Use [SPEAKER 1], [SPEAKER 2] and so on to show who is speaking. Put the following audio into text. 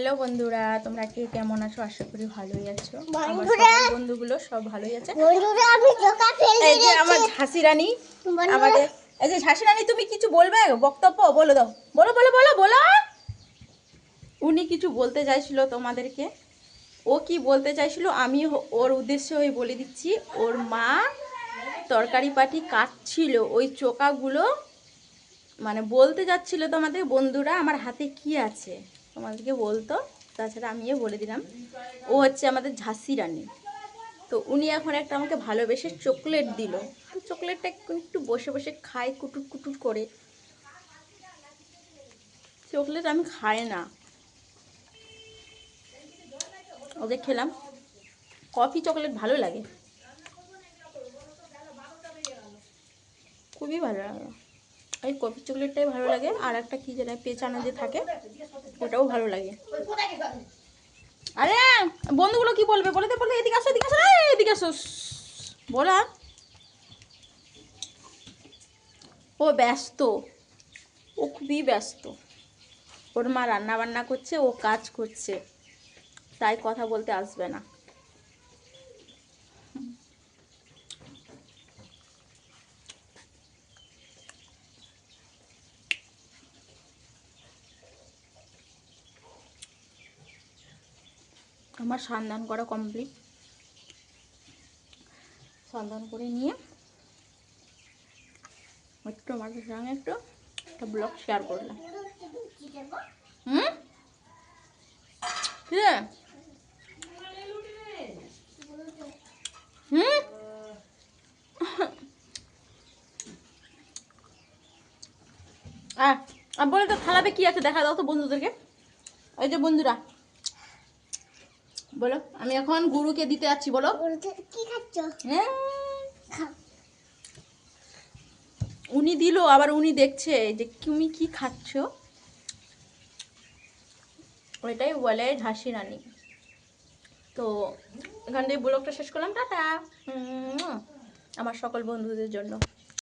[SPEAKER 1] Hello বন্ধুরা তোমরা কে কেমন আছো? আশা করি ভালোই আছো।
[SPEAKER 2] বন্ধুরা।
[SPEAKER 1] বন্ধুগুলো সব ভালোই আছে।
[SPEAKER 2] বন্ধুরা আমি চোখা ফেলে
[SPEAKER 1] এই যে আমার ঝাঁসি রানী আমাদের এই যে ঝাঁসি রানী তুমি কিছু বলবে? বক্তব্য বলো দাও। বলো বলো বলো বলো! উনি কিছু বলতে চাইছিল তোমাদেরকে। ও কি বলতে চাইছিল আমি ওর উদ্দেশ্যে ওই বলে দিচ্ছি। ওর মা তরকারি পাটি কাটছিল। ওই চোকাগুলো মানে বলতে যাচ্ছিল তোমাদের বন্ধুরা আমার হাতে কি আছে? তোমাদেরকে বলতো, তাছাড়া আমিও বলে দিলাম। ও হচ্ছে আমাদের ঝাঁসি রানী। তো উনি এখন একটা আমাকে ভালোবেসে চকলেট দিল। তো চকলেটটা একটু বসে বসে খাই কুটুর কুটুর করে। চকলেট আমি খাই না। ওদের খেলাম। কফি চকলেট ভালো লাগে। খুবই ভালো লাগে। এই কফি চকলেটটাই ভালো লাগে। আর একটা কী যেন পেঁচানো যে থাকে, ওটাও ভালো লাগে। আরে, বন্ধুগুলো কি বলবে? বলে বলে এদিকে আসো এদিকে আসো এদিকে আসো। বলা ও ব্যস্ত। ও খুবই ব্যস্ত। ওর মা রান্না বান্না করছে, ও কাজ করছে। তাই কথা বলতে আসবে না। আমার সন্ধান করা কমপ্লিট। সন্ধান করে নিয়ে একটু তোমাদের সঙ্গে একটু একটা ব্লগ শেয়ার করলাম। হুম? আর বলে তো থালাতে কি আছে? দেখা দাও তো বন্ধুদেরকে। এই যে বন্ধুরা। বলো আমি এখন গুরুকে দিতে যাচ্ছি বলো।
[SPEAKER 2] কি খাচ্ছ?
[SPEAKER 1] হ্যাঁ। উনি দিল আবার উনি দেখছে যে তুমি কি খাচ্ছ। ওইটাই বলে ঝাঁসি রানী। তো এখান থেকে ব্লগটা শেষ করলাম টাটা। আমার সকল বন্ধুদের জন্য।